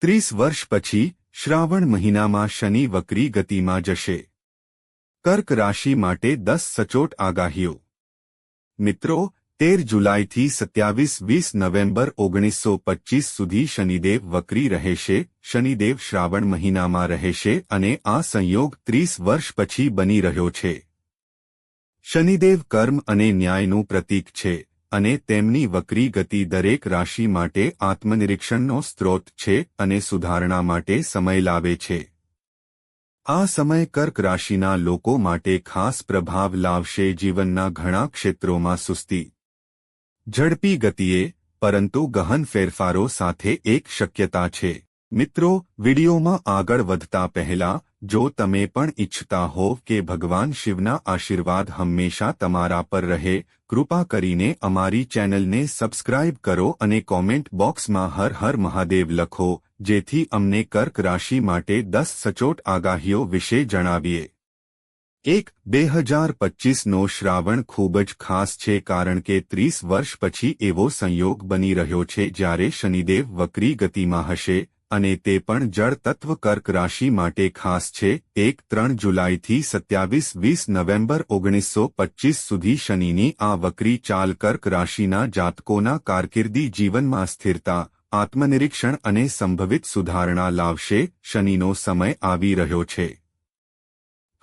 ત્રીસ વર્ષ પછી શ્રાવણ મહિનામાં શનિ વક્રી ગતિમાં જશે. કર્ક રાશિ માટે દસ સચોટ આગાહીઓ. મિત્રો, તેર જુલાઈથી સત્યાવીસ વીસ નવેમ્બર ઓગણીસો પચ્ચીસ સુધી શનિદેવ વક્રી રહેશે, શનિદેવ શ્રાવણ મહિનામાં રહેશે અને આ સંયોગ ત્રીસ વર્ષ પછી બની રહ્યો છે. શનિદેવ કર્મ અને ન્યાયનું પ્રતીક છે. અને તેમની વક્રી ગતિ દરેક રાશિ માટે આત્મનિરીક્ષણનો સ્ત્રોત છે અને સુધારણા માટે સમય લાવે છે. આ સમય કર્ક રાશિના લોકો માટે ખાસ પ્રભાવ લાવશે જીવનના ઘણા ક્ષેત્રોમાં સુસ્તી. ઝડપી ગતિએ, પરંતુ ગહન ફેરફારો સાથે એક શક્યતા છે. મિત્રો, વિડીયોમાં આગળ વધતા પહેલા જો તમે પણ ઈચ્છતા હો કે ભગવાન શિવના આશીર્વાદ હંમેશા તમારા પર રહે, કૃપા કરીને અમારી ચેનલને સબસ્ક્રાઇબ કરો અને કોમેન્ટ બોક્સમાં હર હર મહાદેવ લખો, જેથી અમને કર્ક રાશિ માટે દસ સચોટ આગાહીઓ વિશે જણાવીએ. એક, બે હજાર પચ્ચીસનો શ્રાવણ ખૂબ જ ખાસ છે કારણ કે ત્રીસ વર્ષ પછી એવો સંયોગ બની રહ્યો છે જ્યારે શનિદેવ વક્રી ગતિમાં હશે અને તે પણ જળ તત્વ કર્ક રાશિ માટે ખાસ છે. એક ત્રણ જુલાઈથી સત્યાવીસ વીસ નવેમ્બર ઓગણીસો પચ્ચીસ સુધી શનિની આ વક્રી ચાલ કર્ક રાશિના જાતકોના કારકિર્દી જીવનમાં સ્થિરતા, આત્મનિરીક્ષણ અને સંભવિત સુધારણા લાવશે. શનિનો સમય આવી રહ્યો છે.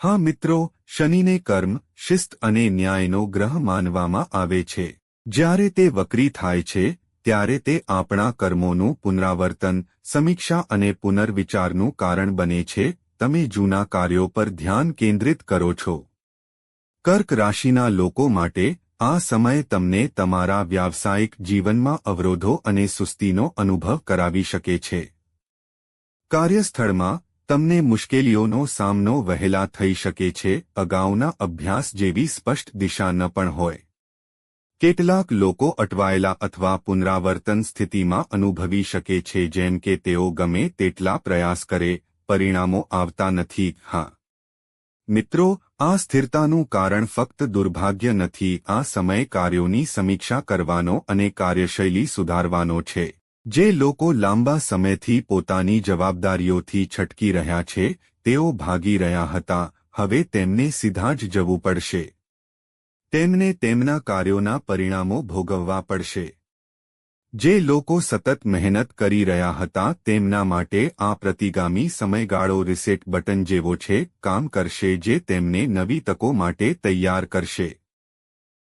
હા મિત્રો, શનિને કર્મ, શિસ્ત અને ન્યાયનો ગ્રહ માનવામાં આવે છે. જ્યારે તે વક્રી થાય છે ત્યારે તે આપણા કર્મોનું પુનરાવર્તન, સમીક્ષા અને પુનર્વિચારનું કારણ બને છે. તમે જૂના કાર્યો પર ધ્યાન કેન્દ્રિત કરો છો. કર્ક રાશિના લોકો માટે, આ સમય તમને તમારા વ્યાવસાયિક જીવનમાં અવરોધો અને સુસ્તીનો અનુભવ કરાવી શકે છે. કાર્યસ્થળમાં, તમને મુશ્કેલીઓનો સામનો વહેલા થઈ શકે છે. અગાઉના અભ્યાસ જેવી સ્પષ્ટ દિશા ન પણ હોય. કેટલાક લોકો અટવાયેલા અથવા પુનરાવર્તન સ્થિતિમાં અનુભવી શકે છે, જેમ કે તેઓ ગમે તેટલા પ્રયાસ કરે, પરિણામો આવતા નથી. હા. મિત્રો, આ સ્થિરતાનું કારણ ફક્ત દુર્ભાગ્ય નથી. આ સમય કાર્યોની સમીક્ષા કરવાનો અને કાર્યશૈલી સુધારવાનો છે. જે લોકો લાંબા સમયથી પોતાની જવાબદારીઓથી છટકી રહ્યા છે, તેઓ ભાગી રહ્યા હતા. હવે તેમને સીધા જ જવું પડશે. તેમને તેમના કાર્યોના પરિણામો ભોગવવા પડશે. જે લોકો સતત મહેનત કરી રહ્યા હતા તેમના માટે આ પ્રતિગામી સમયગાળો રિસેટ બટન જેવો છે, કામ કરશે જે તેમને નવી તકો માટે તૈયાર કરશે.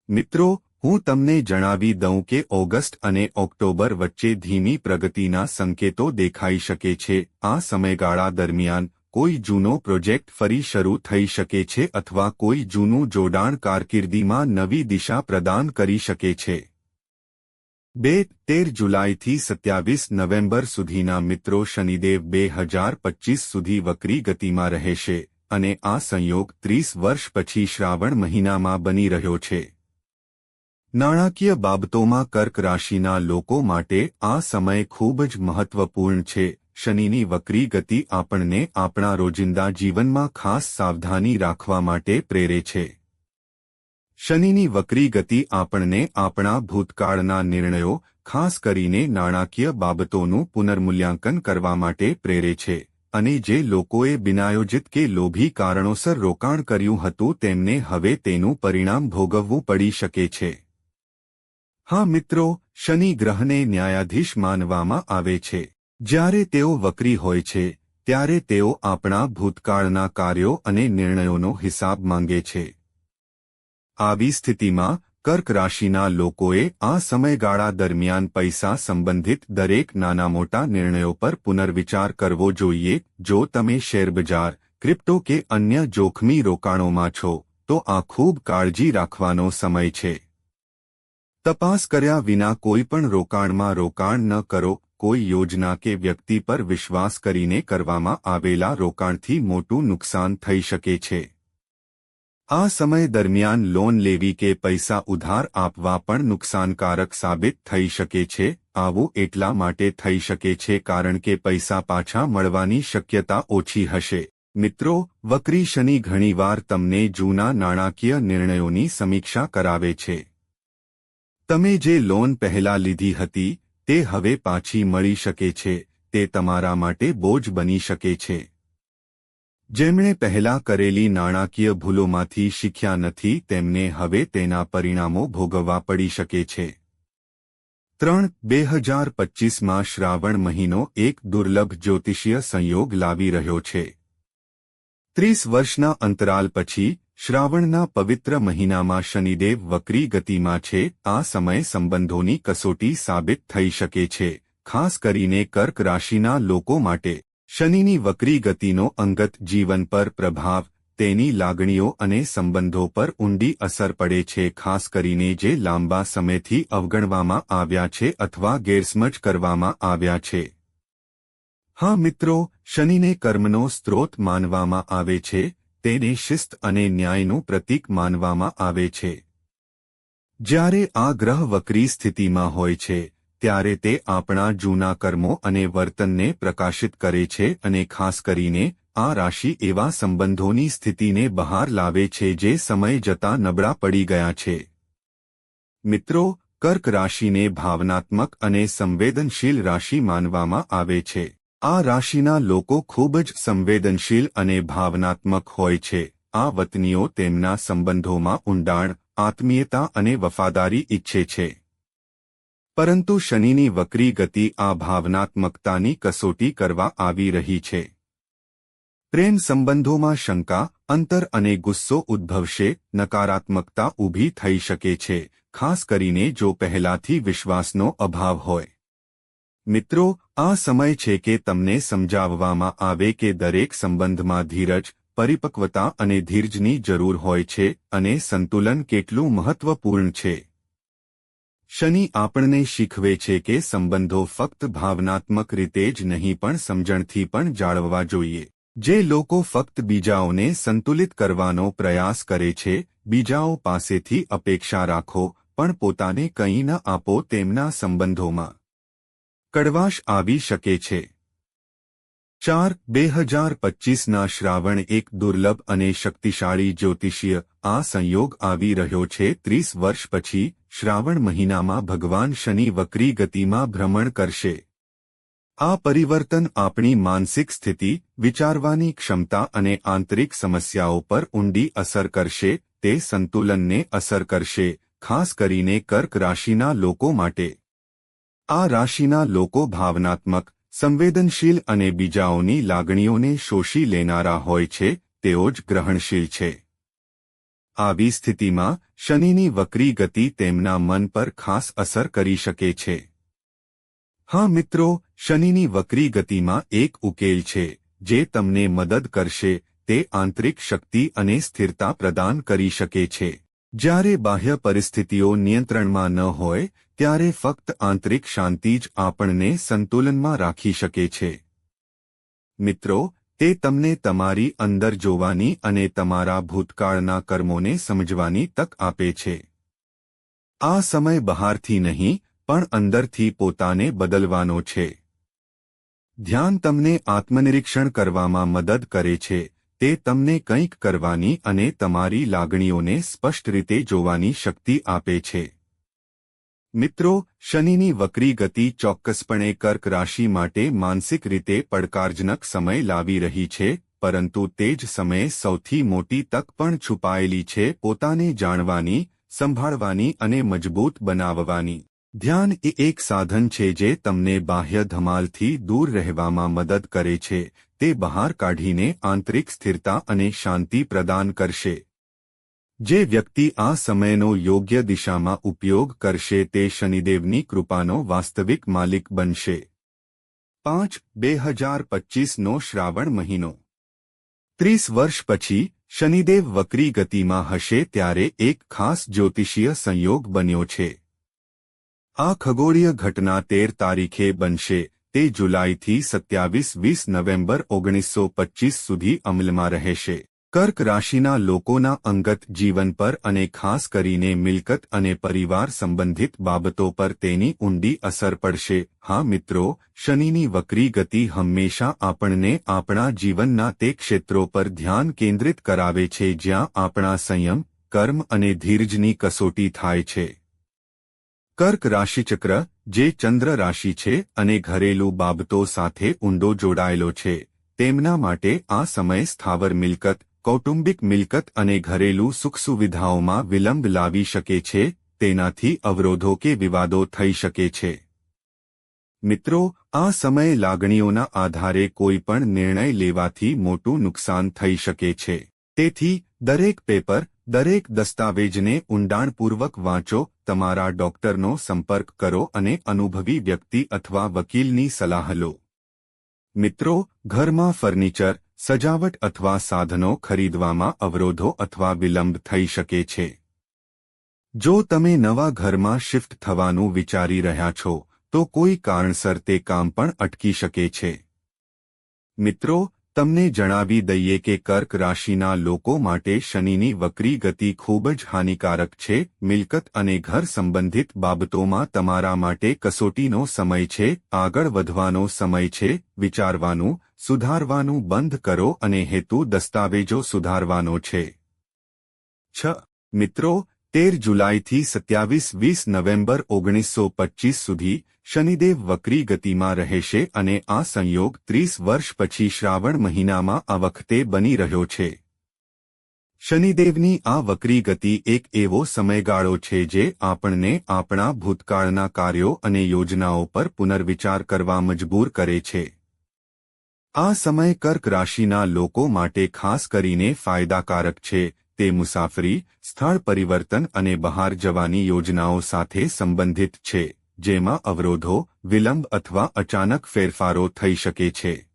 મિત્રો, હું તમને જણાવી દઉં કે ઓગસ્ટ અને ઓક્ટોબર વચ્ચે ધીમી પ્રગતિના સંકેતો દેખાઈ શકે છે. આ સમયગાળા દરમિયાન કોઈ જૂનો પ્રોજેક્ટ ફરી શરૂ થઈ શકે છે અથવા કોઈ જૂનું જોડાણ કારકિર્દીમાં નવી દિશા પ્રદાન કરી શકે છે. બે તેર જુલાઈથી સત્યાવીસ નવેમ્બર સુધીના મિત્રો શનિદેવ બે હજાર પચ્ચીસ સુધી વક્રી ગતિમાં રહેશે અને આ સંયોગ ત્રીસ વર્ષ પછી શ્રાવણ મહિનામાં બની રહ્યો છે. નાણાકીય બાબતોમાં કર્ક રાશિના લોકો માટે આ સમય ખૂબ જ મહત્વપૂર્ણ છે શનિની વક્રી ગતિ આપણને આપણા રોજિંદા જીવનમાં ખાસ સાવધાની રાખવા માટે પ્રેરે છે. શનિની વક્રી ગતિ આપણને આપણા ભૂતકાળના નિર્ણયો, ખાસ કરીને નાણાકીય બાબતોનું પુનર્મૂલ્યાંકન કરવા માટે પ્રેરે છે, અને જે લોકોએ બિનાયોજિત કે લોભી કારણોસર રોકાણ કર્યું હતું તેમને હવે તેનું પરિણામ ભોગવવું પડી શકે છે. હા મિત્રો, શનિ ગ્રહને ન્યાયાધીશ માનવામાં આવે છે. જ્યારે તેઓ વક્રી હોય છે, ત્યારે તેઓ આપણા ભૂતકાળના કાર્યો અને નિર્ણયોનો હિસાબ માંગે છે. આવી સ્થિતિમાં, કર્ક રાશિના લોકોએ આ સમયગાળા દરમિયાન પૈસા સંબંધિત દરેક નાના મોટા નિર્ણયો પર પુનર્વિચાર કરવો જોઈએ. જો તમે શેરબજાર, ક્રિપ્ટો કે અન્ય જોખમી રોકાણોમાં છો, તો આ ખૂબ કાળજી રાખવાનો સમય છે. તપાસ કર્યા વિના કોઈ પણ રોકાણમાં રોકાણ ન કરો. કોઈ યોજના કે વ્યક્તિ પર વિશ્વાસ કરીને કરવામાં આવેલા રોકાણથી મોટું નુકસાન થઈ શકે છે. આ સમય દરમિયાન લોન લેવી કે પૈસા ઉધાર આપવા પણ નુકસાનકારક સાબિત થઈ શકે છે, આવું એટલા માટે થઈ શકે છે કારણ કે પૈસા પાછા મળવાની શક્યતા ઓછી હશે. મિત્રો, વક્રી શનિ ઘણીવાર તમને જૂના નાણાકીય નિર્ણયોની સમીક્ષા કરાવે છે. તમે જે લોન પહેલા લીધી હતી તે હવે પાછી મળી શકે છે, તે તમારા માટે બોજ બની શકે છે. જેમણે પહેલા કરેલી નાણાકીય ભૂલોમાંથી શીખ્યા નથી, તેમને હવે તેના પરિણામો ભોગવવા પડી શકે છે. ત્રણ બે હજાર પચ્ચીસમાં શ્રાવણ મહિનો એક દુર્લભ જ્યોતિષીય સંયોગ લાવી રહ્યો છે. ત્રીસ વર્ષના અંતરાલ પછી શ્રાવણના પવિત્ર મહિનામાં શનિદેવ વક્રી ગતિમાં છે, આ સમય સંબંધોની કસોટી સાબિત થઈ શકે છે, ખાસ કરીને કર્ક રાશિના લોકો માટે. શનિની વક્રી ગતિનો અંગત જીવન પર પ્રભાવ, તેની લાગણીઓ અને સંબંધો પર ઊંડી અસર પડે છે, ખાસ કરીને જે લાંબા સમયથી અવગણવામાં આવ્યા છે અથવા ગેરસમજ કરવામાં આવ્યા છે. હા મિત્રો, શનિને કર્મનો સ્ત્રોત માનવામાં આવે છે તેને શિસ્ત અને ન્યાયનું પ્રતીક માનવામાં આવે છે. જ્યારે આ ગ્રહ વક્રી સ્થિતિમાં હોય છે, ત્યારે તે આપણા જૂના કર્મો અને વર્તનને પ્રકાશિત કરે છે અને ખાસ કરીને આ રાશિ એવા સંબંધોની સ્થિતિને બહાર લાવે છે જે સમય જતાં નબળા પડી ગયા છે. મિત્રો, કર્ક રાશિને ભાવનાત્મક અને સંવેદનશીલ રાશિ માનવામાં આવે છે. આ રાશિના લોકો ખૂબ જ સંવેદનશીલ અને ભાવનાત્મક હોય છે. આ વતનીઓ તેમના સંબંધોમાં ઊંડાણ, આત્મીયતા અને વફાદારી ઈચ્છે છે. પરંતુ શનિની વક્રી ગતિ આ ભાવનાત્મકતાની કસોટી કરવા આવી રહી છે. પ્રેમ સંબંધોમાં શંકા, અંતર અને ગુસ્સો ઉદ્ભવશે, નકારાત્મકતા ઊભી થઈ શકે છે, ખાસ કરીને જો પહેલાથી વિશ્વાસનો અભાવ હોય. મિત્રો, આ સમય છે કે તમને સમજાવવામાં આવે કે દરેક સંબંધમાં ધીરજ, પરિપક્વતા અને ધીરજની જરૂર હોય છે અને સંતુલન કેટલું મહત્વપૂર્ણ છે. શનિ આપણને શીખવે છે કે સંબંધો ફક્ત ભાવનાત્મક રીતે જ નહીં પણ સમજણથી પણ જાળવવા જોઈએ. જે લોકો ફક્ત બીજાઓને સંતુલિત કરવાનો પ્રયાસ કરે છે, બીજાઓ પાસેથી અપેક્ષા રાખો, પણ પોતાને કંઈ ન આપો તેમના સંબંધોમાં. કડવાશ આવી શકે છે. ચાર બે હજાર પચ્ચીસના શ્રાવણ એક દુર્લભ અને શક્તિશાળી જ્યોતિષીય આ સંયોગ આવી રહ્યો છે. ત્રીસ વર્ષ પછી શ્રાવણ મહિનામાં ભગવાન શનિ વક્રી ગતિમાં ભ્રમણ કરશે. આ પરિવર્તન આપણી માનસિક સ્થિતિ, વિચારવાની ક્ષમતા અને આંતરિક સમસ્યાઓ પર ઊંડી અસર કરશે. તે સંતુલનને અસર કરશે, ખાસ કરીને કર્ક રાશિના લોકો માટે. આ રાશિના લોકો ભાવનાત્મક, સંવેદનશીલ અને બીજાઓની લાગણીઓને શોષી લેનારા હોય છે, તેઓ જ ગ્રહણશીલ છે. આવી સ્થિતિમાં શનિની વક્રી ગતિ તેમના મન પર ખાસ અસર કરી શકે છે. હા મિત્રો, શનિની વક્રી ગતિમાં એક ઉકેલ છે, જે તમને મદદ કરશે, તે આંતરિક શક્તિ અને સ્થિરતા પ્રદાન કરી શકે છે. જ્યારે બાહ્ય પરિસ્થિતિઓ નિયંત્રણમાં ન હોય ત્યારે ફક્ત આંતરિક શાંતિ જ આપણને સંતુલનમાં રાખી શકે છે. મિત્રો, તે તમને તમારી અંદર જોવાની અને તમારા ભૂતકાળના કર્મોને સમજવાની તક આપે છે. આ સમય બહારથી નહીં, પણ અંદરથી પોતાને બદલવાનો છે. ધ્યાન તમને આત્મનિરીક્ષણ કરવામાં મદદ કરે છે, તે તમને કંઈક કરવાની અને તમારી લાગણીઓને સ્પષ્ટ રીતે જોવાની શક્તિ આપે છે. મિત્રો, શનિની વક્રી ગતિ ચોક્કસપણે કર્ક રાશિ માટે માનસિક રીતે પડકારજનક સમય લાવી રહી છે, પરંતુ તે જ સમયે સૌથી મોટી તક પણ છુપાયેલી છે પોતાને જાણવાની, સંભાળવાની અને મજબૂત બનાવવાની. ધ્યાન એ એક સાધન છે જે તમને બાહ્ય ધમાલથી દૂર રહેવામાં મદદ કરે છે, તે બહાર કાઢીને આંતરિક સ્થિરતા અને શાંતિ પ્રદાન કરશે. જે વ્યક્તિ આ સમયનો યોગ્ય દિશામાં ઉપયોગ કરશે તે શનિદેવની કૃપાનો વાસ્તવિક માલિક બનશે. પાંચ, બે હજાર પચ્ચીસનો શ્રાવણ મહિનો. ત્રીસ વર્ષ પછી, શનિદેવ વક્રી ગતિમાં હશે ત્યારે એક ખાસ જ્યોતિષીય સંયોગ બન્યો છે. આ ખગોળીય ઘટના તેર તારીખે બનશે, તે જુલાઈથી સત્યાવીસ વીસ નવેમ્બર ઓગણીસો પચ્ચીસ સુધી અમલમાં રહેશે. કર્ક રાશિના લોકોના અંગત જીવન પર અને ખાસ કરીને મિલકત અને પરિવાર સંબંધિત બાબતો પર તેની ઊંડી અસર પડશે. હા મિત્રો, શનિની વક્રી ગતિ હંમેશા આપણને આપણા જીવનના તે ક્ષેત્રો પર ધ્યાન કેન્દ્રિત કરાવે છે જ્યાં આપણા સંયમ, કર્મ અને ધીરજની કસોટી થાય છે. કર્ક રાશિચક્ર, જે ચંદ્ર રાશિ છે અને ઘરેલું બાબતો સાથે ઊંડો જોડાયેલો છે, તેમના માટે આ સમય સ્થાવર મિલકત કૌટુંબિક મિલકત અને ઘરેલું સુખ સુવિધાઓમાં વિલંબ લાવી શકે છે, તેનાથી અવરોધો કે વિવાદો થઈ શકે છે. મિત્રો, આ સમયે લાગણીઓના આધારે કોઈ પણ નિર્ણય લેવાથી મોટું નુકસાન થઈ શકે છે. તેથી, દરેક પેપર, દરેક દસ્તાવેજને ઊંડાણપૂર્વક વાંચો, તમારા ડોક્ટરનો સંપર્ક કરો અને અનુભવી વ્યક્તિ અથવા વકીલની સલાહ લો. મિત્રો, ઘરમાં ફર્નિચર સજાવટ અથવા સાધનો ખરીદવામાં અવરોધો અથવા વિલંબ થઈ શકે છે. જો તમે નવા ઘરમાં શિફ્ટ થવાનું વિચારી રહ્યા છો, તો કોઈ કારણસર તે કામ પણ અટકી શકે છે. મિત્રો તમને જણાવી દઈએ કે કર્ક રાશિના લોકો માટે શનિની વક્રી ગતિ ખૂબ જ હાનિકારક છે. મિલકત અને ઘર સંબંધિત બાબતોમાં તમારા માટે કસોટીનો સમય છે. આગળ વધવાનો સમય છે. વિચારવાનું, સુધારવાનું બંધ કરો અને હેતુ દસ્તાવેજો સુધારવાનો છે. છ. મિત્રો તેર જુલાઈથી સત્યાવીસ વીસ નવેમ્બર ઓગણીસો પચીસ સુધી શનિદેવ વક્રી ગતિમાં રહેશે અને આ સંયોગ ત્રીસ વર્ષ પછી શ્રાવણ મહિનામાં આ વખતે બની રહ્યો છે. શનિદેવની આ વક્રી ગતિ એક એવો સમયગાળો છે જે આપણને આપણા ભૂતકાળના કાર્યો અને યોજનાઓ પર પુનર્વિચાર કરવા મજબૂર કરે છે. આ સમય કર્ક રાશિના લોકો માટે ખાસ કરીને ફાયદાકારક છે તે મુસાફરી, સ્થળ પરિવર્તન અને બહાર જવાની યોજનાઓ સાથે સંબંધિત છે, જેમાં અવરોધો, વિલંબ અથવા અચાનક ફેરફારો થઈ શકે છે.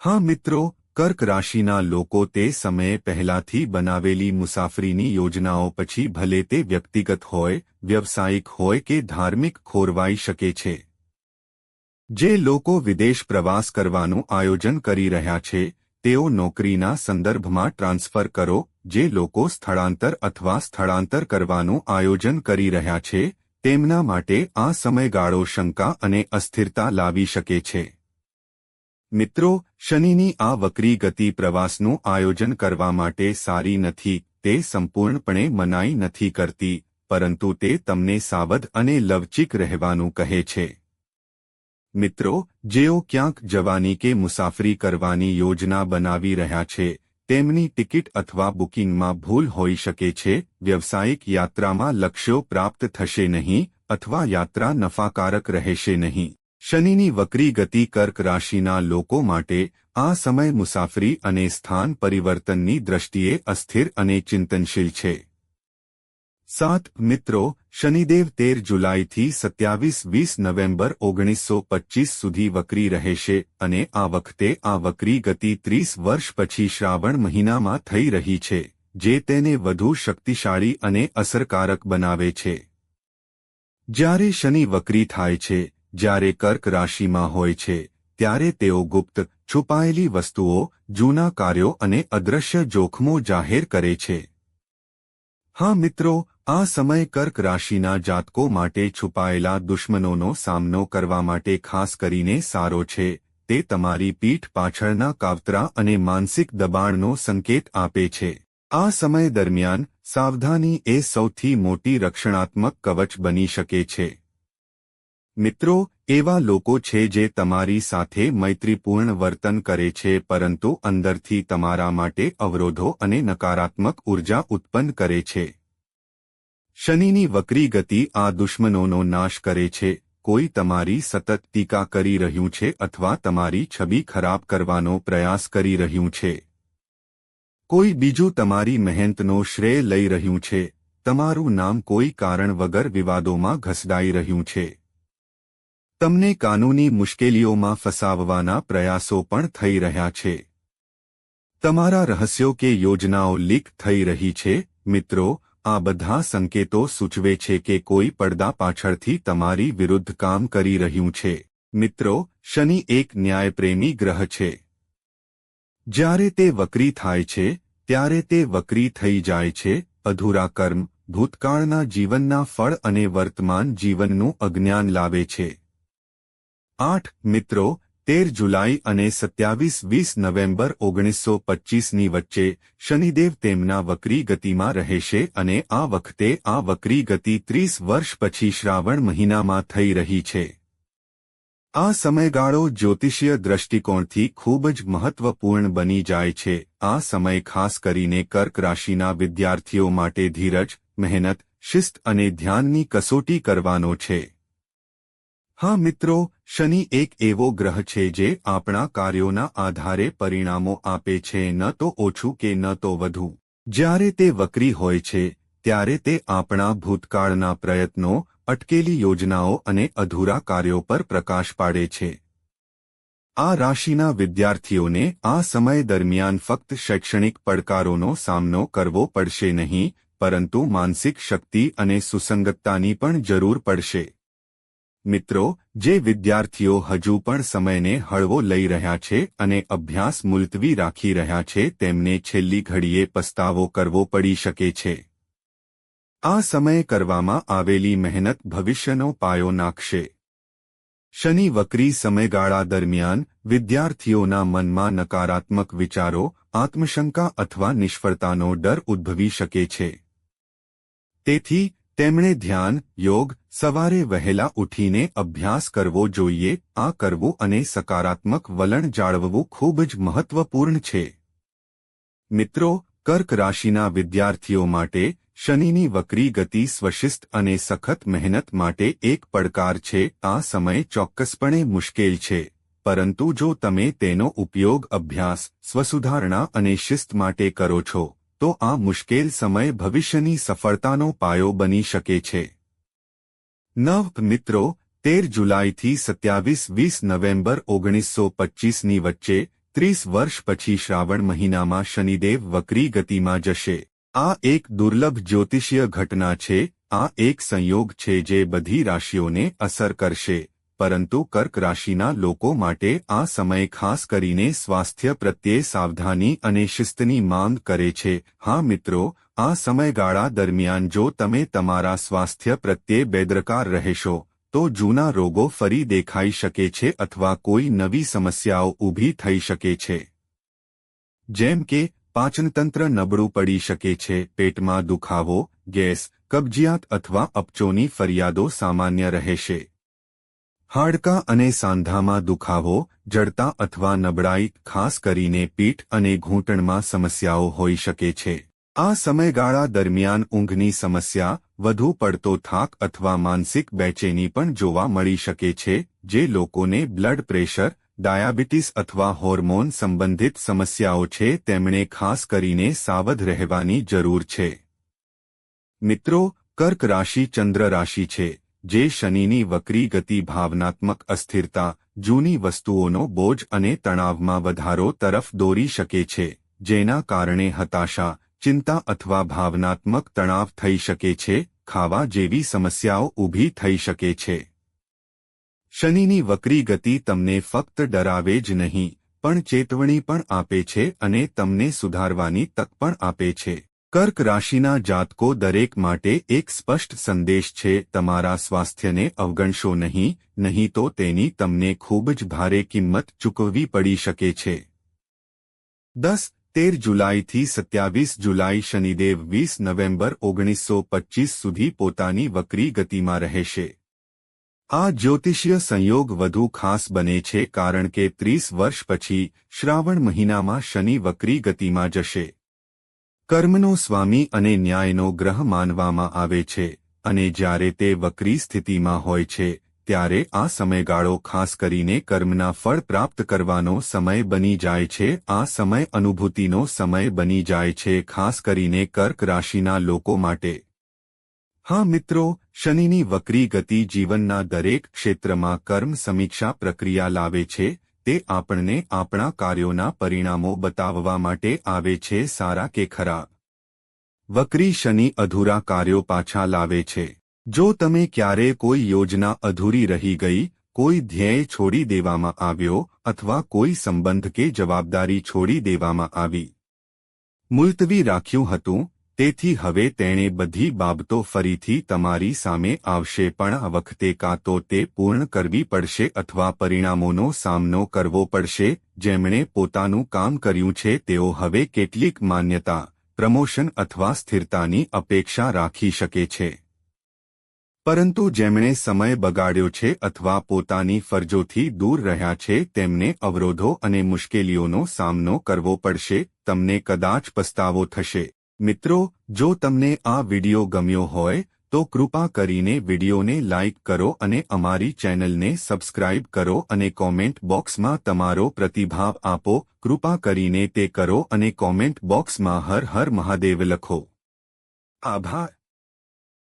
હા મિત્રો, કર્ક રાશિના લોકો તે સમયે પહેલાથી બનાવેલી મુસાફરીની યોજનાઓ પછી ભલે તે વ્યક્તિગત હોય, વ્યવસાયિક હોય કે ધાર્મિક ખોરવાઈ શકે છે. જે લોકો વિદેશ પ્રવાસ કરવાનું આયોજન કરી રહ્યા છે તેઓ નોકરીના સંદર્ભમાં ટ્રાન્સફર કરો, જે લોકો સ્થળાંતર અથવા સ્થળાંતર કરવાનું આયોજન કરી રહ્યા છે, તેમના માટે આ સમયગાળો શંકા અને અસ્થિરતા લાવી શકે છે. મિત્રો, શનિની આ વક્રી ગતિ પ્રવાસનું આયોજન કરવા માટે સારી નથી, તે સંપૂર્ણપણે મનાઈ નથી કરતી, પરંતુ તે તમને સાવધ અને લવચિક રહેવાનું કહે છે. મિત્રો, જેઓ ક્યાંક જવાની કે મુસાફરી કરવાની યોજના બનાવી રહ્યા છે, તેમની ટિકિટ અથવા બુકિંગમાં ભૂલ હોઈ શકે છે, વ્યવસાયિક યાત્રામાં લક્ષ્યો પ્રાપ્ત થશે નહીં અથવા યાત્રા નફાકારક રહેશે નહીં. શનિની વક્રી ગતિ કર્ક રાશિના લોકો માટે આ સમય મુસાફરી અને સ્થાન પરિવર્તનની દ્રષ્ટિએ અસ્થિર અને ચિંતનશીલ છે. સાત મિત્રો, શનિદેવ તેર જુલાઈથી સત્યાવીસ વીસ નવેમ્બર ઓગણીસો પચ્ચીસ સુધી વકરી રહેશે અને આ વખતે આ વકરી ગતિ ત્રીસ વર્ષ પછી શ્રાવણ મહિનામાં થઈ રહી છે, જે તેને વધુ શક્તિશાળી અને અસરકારક બનાવે છે. જ્યારે શનિ વક્રી થાય છે, જ્યારે કર્ક રાશિમાં હોય છે, ત્યારે તેઓ ગુપ્ત, છુપાયેલી વસ્તુઓ, જૂના કાર્યો અને અદ્રશ્ય જોખમો જાહેર કરે છે. હા મિત્રો, આ સમય કર્ક રાશિના જાતકો માટે છુપાયેલા દુશ્મનોનો સામનો કરવા માટે ખાસ કરીને સારો છે. તે તમારી પીઠ પાછળના કાવતરા અને માનસિક દબાણનો સંકેત આપે છે. આ સમય દરમિયાન સાવધાની એ સૌથી મોટી રક્ષણાત્મક કવચ બની શકે છે. મિત્રો, એવા લોકો છે જે તમારી સાથે મૈત્રીપૂર્ણ વર્તન કરે છે, પરંતુ અંદરથી તમારા માટે અવરોધો અને નકારાત્મક ઊર્જા ઉત્પન્ન કરે છે. શનિની વક્રી ગતિ આ દુશ્મનોનો નાશ કરે છે. કોઈ તમારી સતત ટીકા કરી રહ્યું છે અથવા તમારી છબી ખરાબ કરવાનો પ્રયાસ કરી રહ્યું છે. કોઈ બીજું તમારી મહેનતનો શ્રેય લઈ રહ્યું છે. તમારું નામ કોઈ કારણ વગર વિવાદોમાં ઘસડાઈ રહ્યું છે. તમને કાનૂની મુશ્કેલીઓમાં ફસાવવાના પ્રયાસો પણ થઈ રહ્યા છે. તમારા રહસ્યો કે યોજનાઓ લીક થઈ રહી છે, મિત્રો, આ બધા સંકેતો સૂચવે છે કે કોઈ પડદા પાછળથી તમારી વિરુદ્ધ કામ કરી રહ્યું છે. મિત્રો, શનિ એક ન્યાયપ્રેમી ગ્રહ છે. જ્યારે તે વક્રી થાય છે, ત્યારે તે વક્રી થઈ જાય છે. અધૂરા કર્મ, ભૂતકાળના જીવનના ફળ અને વર્તમાન જીવનનું અજ્ઞાન લાવે છે. આઠ, મિત્રો, તેર જુલાઈ અને સત્યાવીસ, વીસ નવેમ્બર ઓગણીસો પચ્ચીસની વચ્ચે શનિદેવ તેમના વક્રી ગતિમાં રહેશે અને આ વખતે આ વક્રી ગતિ ત્રીસ વર્ષ પછી શ્રાવણ મહિનામાં થઈ રહી છે. આ સમયગાળો જ્યોતિષીય દ્રષ્ટિકોણથી ખૂબ જ મહત્વપૂર્ણ બની જાય છે. આ સમય ખાસ કરીને કર્ક રાશિના વિદ્યાર્થીઓ માટે ધીરજ, મહેનત, શિસ્ત અને ધ્યાનની કસોટી કરવાનો છે. હા મિત્રો, શનિ એક એવો ગ્રહ છે જે આપણા કાર્યોના આધારે પરિણામો આપે છે, ન તો ઓછું કે ન તો વધુ. જ્યારે તે વક્રી હોય છે, ત્યારે તે આપણા ભૂતકાળના પ્રયત્નો, અટકેલી યોજનાઓ અને અધૂરા કાર્યો પર પ્રકાશ પાડે છે. આ રાશિના વિદ્યાર્થીઓને આ સમય દરમિયાન ફક્ત શૈક્ષણિક પડકારોનો સામનો કરવો પડશે નહીં, પરંતુ માનસિક શક્તિ અને સુસંગતતાની પણ જરૂર પડશે. મિત્રો, જે વિદ્યાર્થીઓ હજુ પણ સમયને હળવો લઈ રહ્યા છે અને અભ્યાસ મુલતવી રાખી રહ્યા છે, તેમને છેલ્લી ઘડીએ પસ્તાવો કરવો પડી શકે છે. આ સમયે કરવામાં આવેલી મહેનત ભવિષ્યનો પાયો નાખશે. શનિ વક્રી સમયગાળા દરમિયાન વિદ્યાર્થીઓના મનમાં નકારાત્મક વિચારો, આત્મશંકા અથવા નિષ્ફળતાનો ડર ઉદ્ભવી શકે છે. તેથી તેમણે ધ્યાન, યોગ, સવારે વહેલા ઉઠીને અભ્યાસ કરવો જોઈએ, આ કરવું અને સકારાત્મક વલણ જાળવવું ખૂબ જ મહત્વપૂર્ણ છે. મિત્રો, કર્ક રાશિના વિદ્યાર્થીઓ માટે શનિની વક્રી ગતિ સ્વશિસ્ત અને સખત મહેનત માટે એક પડકાર છે, આ સમય ચોક્કસપણે મુશ્કેલ છે. પરંતુ જો તમે તેનો ઉપયોગ અભ્યાસ, સ્વસુધારણા અને શિસ્ત માટે કરો છો તો આ મુશ્કેલ સમય ભવિષ્યની સફળતાનો પાયો બની શકે છે. નવ મિત્રો, તેર જુલાઈથી સત્યાવીસ વીસ નવેમ્બર ઓગણીસો પચ્ચીસની વચ્ચે ત્રીસ વર્ષ પછી શ્રાવણ મહિનામાં શનિદેવ વક્રી ગતિમાં જશે. આ એક દુર્લભ જ્યોતિષીય ઘટના છે, આ એક સંયોગ છે જે બધી રાશિઓને અસર કરશે. પરંતુ કર્ક રાશિના લોકો માટે આ સમય ખાસ કરીને સ્વાસ્થ્ય પ્રત્યે સાવધાની અને શિસ્તની માંગ કરે છે. હા મિત્રો, આ સમયગાળા દરમિયાન જો તમે તમારા સ્વાસ્થ્ય પ્રત્યે બેદરકાર રહેશો, તો જૂના રોગો ફરી દેખાઈ શકે છે અથવા કોઈ નવી સમસ્યાઓ ઊભી થઈ શકે છે. જેમ કે, પાચનતંત્ર નબળું પડી શકે છે, પેટમાં દુખાવો, ગેસ, કબજિયાત અથવા અપચોની ફરિયાદો સામાન્ય રહેશે. હાડકાં અને સાંધામાં દુખાવો, જડતા અથવા નબળાઈ, ખાસ કરીને પીઠ અને ઘૂંટણમાં સમસ્યાઓ હોઈ શકે છે. આ સમયગાળા દરમિયાન ઊંઘની સમસ્યા, વધુ પડતો થાક અથવા માનસિક બેચેની પણ જોવા મળી શકે છે, જે લોકોને બ્લડ પ્રેશર, ડાયાબિટીસ અથવા હોર્મોન સંબંધિત સમસ્યાઓ છે તેમણે ખાસ કરીને સાવધ રહેવાની જરૂર છે. મિત્રો, કર્ક રાશિ ચંદ્ર રાશિ છે. જે શનિની વક્રી ગતિ ભાવનાત્મક અસ્થિરતા, જૂની વસ્તુઓનો બોજ અને તણાવમાં વધારો તરફ દોરી શકે છે, જેના કારણે હતાશા, ચિંતા અથવા ભાવનાત્મક તણાવ થઈ શકે છે, ખાવા જેવી સમસ્યાઓ ઊભી થઈ શકે છે. શનિની વક્રી ગતિ તમને ફક્ત ડરાવે જ નહીં, પણ ચેતવણી પણ આપે છે અને તમને સુધારવાની તક પણ આપે છે. કર્ક રાશિના જાતકો દરેક માટે એક સ્પષ્ટ સંદેશ છે, તમારા સ્વાસ્થ્યને અવગણશો નહીં નહીં તો તેની તમને ખૂબ જ ભારે કિંમત ચૂકવવી પડી શકે છે. દસ, તેર જુલાઈથી સત્યાવીસ જુલાઈ શનિદેવ વીસ નવેમ્બર ઓગણીસો પચ્ચીસ સુધી પોતાની વક્રી ગતિમાં રહેશે. આ જ્યોતિષીય સંયોગ વધુ ખાસ બને છે કારણ કે ત્રીસ વર્ષ પછી શ્રાવણ મહિનામાં શનિ વક્રી ગતિમાં જશે. કર્મનો સ્વામી અને ન્યાયનો ગ્રહ માનવામાં આવે છે, અને જ્યારે તે વક્રી સ્થિતિમાં હોય છે, ત્યારે આ સમયગાળો ખાસ કરીને કર્મના ફળ પ્રાપ્ત કરવાનો સમય બની જાય છે, આ સમય અનુભૂતિનો સમય બની જાય છે, ખાસ કરીને કર્ક રાશિના લોકો માટે. હા મિત્રો, શનિની વક્રી ગતિ જીવનના દરેક ક્ષેત્રમાં કર્મ સમીક્ષા પ્રક્રિયા લાવે છે તે આપણને આપણા કાર્યોના પરિણામો બતાવવા માટે આવે છે સારા કે ખરા. વક્રી શનિ અધૂરા કાર્યો પાછા લાવે છે. જો તમે ક્યારે કોઈ યોજના અધૂરી રહી ગઈ, કોઈ ધ્યેય છોડી દેવામાં આવ્યો અથવા કોઈ સંબંધ કે જવાબદારી છોડી દેવામાં આવી. મુલતવી રાખ્યું હતું તેથી હવે તેણે બધી બાબતો ફરીથી તમારી સામે આવશે પણ આ વખતે કાં તો તે પૂર્ણ કરવી પડશે અથવા પરિણામોનો સામનો કરવો પડશે, જેમણે પોતાનું કામ કર્યું છે તેઓ હવે કેટલીક માન્યતા, પ્રમોશન અથવા સ્થિરતાની અપેક્ષા રાખી શકે છે. પરંતુ જેમણે સમય બગાડ્યો છે અથવા પોતાની ફરજોથી દૂર રહ્યા છે તેમને અવરોધો અને મુશ્કેલીઓનો સામનો કરવો પડશે, તમને કદાચ પસ્તાવો થશે. મિત્રો, જો તમને આ વિડિયો ગમ્યો હોય, તો કૃપા કરીને વિડિયોને લાઇક કરો અને અમારી ચેનલને સબસ્ક્રાઇબ કરો અને કોમેન્ટ બોક્સમાં તમારો પ્રતિભાવ આપો. કૃપા કરીને તે કરો અને કોમેન્ટ બોક્સમાં હર હર મહાદેવ લખો. આભાર.